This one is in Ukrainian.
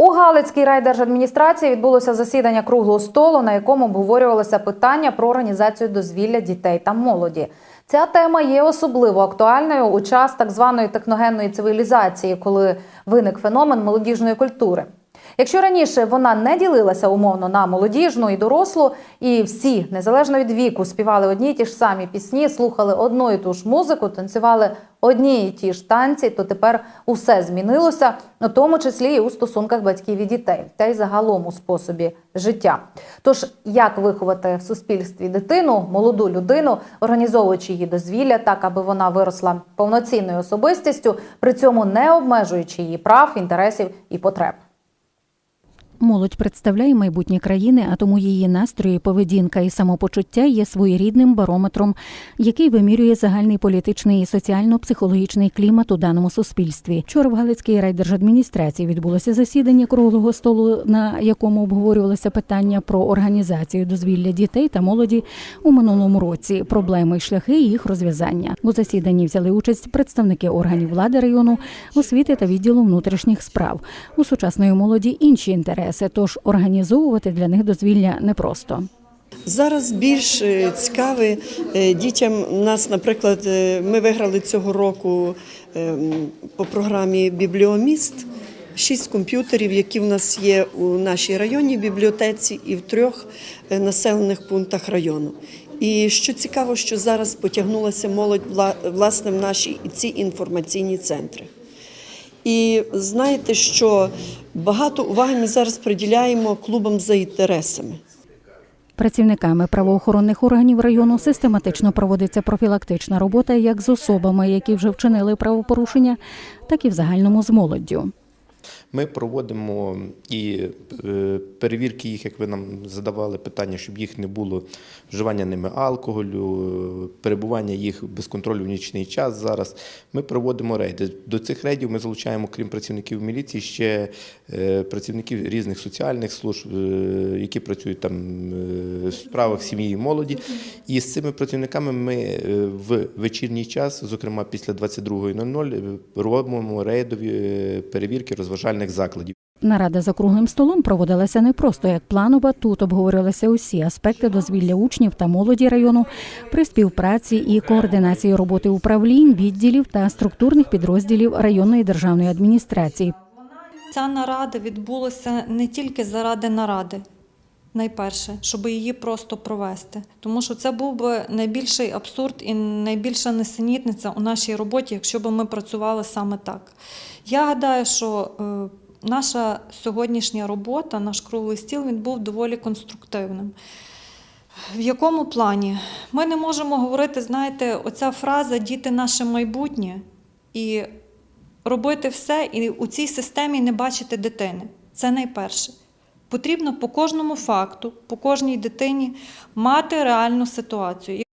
У Галицькій райдержадміністрації відбулося засідання круглого столу, на якому обговорювалося питання про організацію дозвілля дітей та молоді. Ця тема є особливо актуальною у час так званої техногенної цивілізації, коли виник феномен молодіжної культури. Якщо раніше вона не ділилася умовно на молодіжну і дорослу, і всі, незалежно від віку, співали одні й ті ж самі пісні, слухали одну і ту ж музику, танцювали одні і ті ж танці, то тепер усе змінилося, у тому числі і у стосунках батьків і дітей, та й загалом у способі життя. Тож, як виховати в суспільстві дитину, молоду людину, організовуючи її дозвілля так, аби вона виросла повноцінною особистістю, при цьому не обмежуючи її прав, інтересів і потреб. Молодь представляє майбутнє країни, а тому її настрої, поведінка і самопочуття є своєрідним барометром, який вимірює загальний політичний і соціально-психологічний клімат у даному суспільстві. Вчора в Галицькій райдержадміністрації відбулося засідання круглого столу, на якому обговорювалося питання про організацію дозвілля дітей та молоді у минулому році, проблеми й шляхи їх розв'язання. У засіданні взяли участь представники органів влади району, освіти та відділу внутрішніх справ. У сучасної молоді інші інтереси, тож організовувати для них дозвілля непросто. Зараз більш е, цікаве е, дітям. Нас, наприклад, е, ми виграли цього року ем, по програмі Бібліоміст шість комп'ютерів, які в нас є у нашій районній бібліотеці і в трьох населених пунктах району. І що цікаво, що зараз потягнулася молодь вла- власне в наші ці інформаційні центри. І знаєте, що багато уваги ми зараз приділяємо клубам за інтересами. Працівниками правоохоронних органів району систематично проводиться профілактична робота як з особами, які вже вчинили правопорушення, так і в загальному з молоддю. Ми проводимо і е, перевірки їх, як ви нам задавали питання, щоб їх не було вживання ними алкоголю, перебування їх без контролю в нічний час. Зараз ми проводимо рейди. До цих рейдів ми залучаємо, крім працівників міліції, ще е, працівників різних соціальних служб, е, які працюють там в справах сім'ї і молоді. І з цими працівниками ми в вечірній час, зокрема після 22.00, е, робимо рейдові перевірки розважальних закладів. Нарада за круглим столом проводилася не просто як планова. Тут обговорювалися усі аспекти дозвілля учнів та молоді району при співпраці і координації роботи управлінь, відділів та структурних підрозділів районної державної адміністрації. Ця нарада відбулася не тільки заради наради, найперше, щоб її просто провести. Тому що це був би найбільший абсурд і найбільша несенітниця у нашій роботі, якщо б ми працювали саме так. Я гадаю, що е, наша сьогоднішня робота, наш круглий стіл, він був доволі конструктивним. В якому плані? Ми не можемо говорити, знаєте, оця фраза Діти наше майбутнє і робити все і у цій системі не бачити дитини. Це найперше. Потрібно по кожному факту, по кожній дитині мати реальну ситуацію.